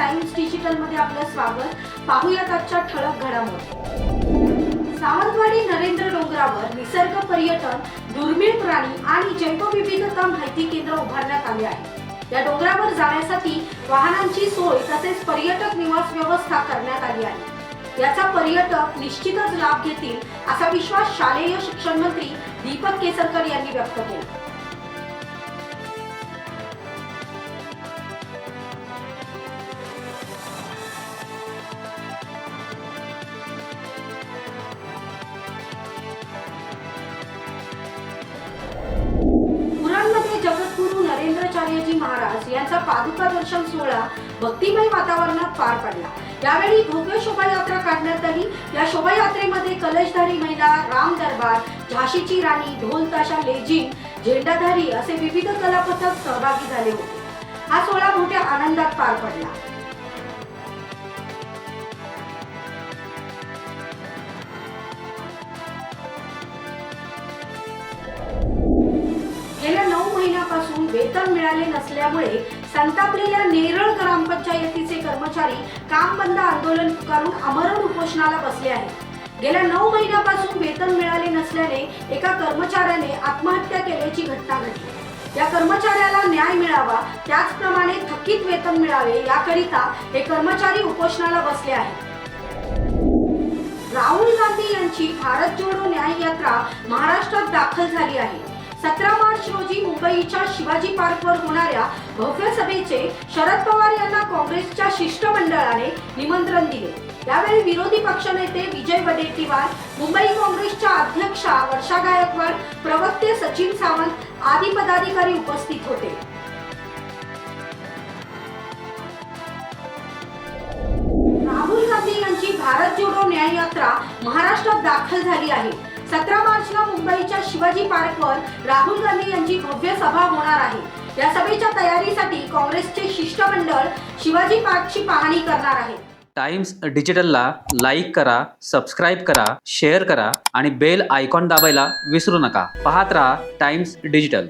डिजिटलमध्ये आपलं स्वागत. पाहूयात आजच्या ठळक घडामोडी. सावंतवाडी नरेंद्र डोंगरावर निसर्ग पर्यटन दुर्मिळ प्राणी आणि जैवविविधता माहिती केंद्र उभारण्यात आले आहे. या डोंगरावर जाण्यासाठी वाहनांची सोय तसेच पर्यटक निवास व्यवस्था करण्यात आली आहे. याचा पर्यटक निश्चितच लाभ घेतील असा विश्वास शालेय शिक्षण मंत्री दीपक केसरकर यांनी व्यक्त केला. पादुका दर्शन सोहळा भक्तिमय वातावरणात पार पडला. यावेळी भव्य शोभायात्रा काढण्यात आली. या शोभायात्रेमध्ये कलशधारी महिला राम दरबार झाशीची राणी ढोल ताशा लेझिम झेंडाधारी असे विविध कलापथक सहभागी झाले होते. हा सोहळा मोठ्या आनंदात पार पडला. गेल्या नऊ महिन्यापासून वेतन मिळाले नसल्यामुळे संतापलेल्या नेरळ ग्रामपंचायतीचे कर्मचारी काम बंद आंदोलन पुकारून आमरण उपोषणाला बसले आहेत. गेल्या नऊ महिन्यापासून वेतन मिळाले नसल्याने एका कर्मचाऱ्याने आत्महत्या केल्याची घटना घडली. या कर्मचाऱ्याला न्याय मिळावा त्याचप्रमाणे थकीत वेतन मिळावे याकरिता हे कर्मचारी उपोषणाला बसले आहेत. राहुल गांधी यांची भारत जोडो न्याय यात्रा महाराष्ट्रात दाखल झाली आहे. सतरा मार्च रोजी मुंबईच्या शिवाजी पार्कवर होणाऱ्या भव्य सभेचे शरद पवार यांना काँग्रेसच्या शिष्टमंडळाने निमंत्रण दिले. यावेळी विरोधी पक्षनेते विजय वडेट्टीवार मुंबई काँग्रेसच्या अध्यक्षा वर्षा गायकवाड प्रवक्ते सचिन सावंत आदी पदाधिकारी उपस्थित होते. राहुल गांधी यांची भारत जोडो न्याय यात्रा महाराष्ट्रात दाखल झाली आहे. सतरा मार्चला मुंबईच्या शिवाजी पार्कवर राहुल गांधी यांची भव्य सभा होणार आहे. या सभेच्या तयारीसाठी काँग्रेसचे शिष्टमंडळ शिवाजी पार्कची पाहणी करणार आहे. टाइम्स डिजिटलला लाईक करा सबस्क्राईब करा शेअर करा आणि बेल आयकॉन दाबायला विसरू नका. पाहत राहा टाइम्स डिजिटल.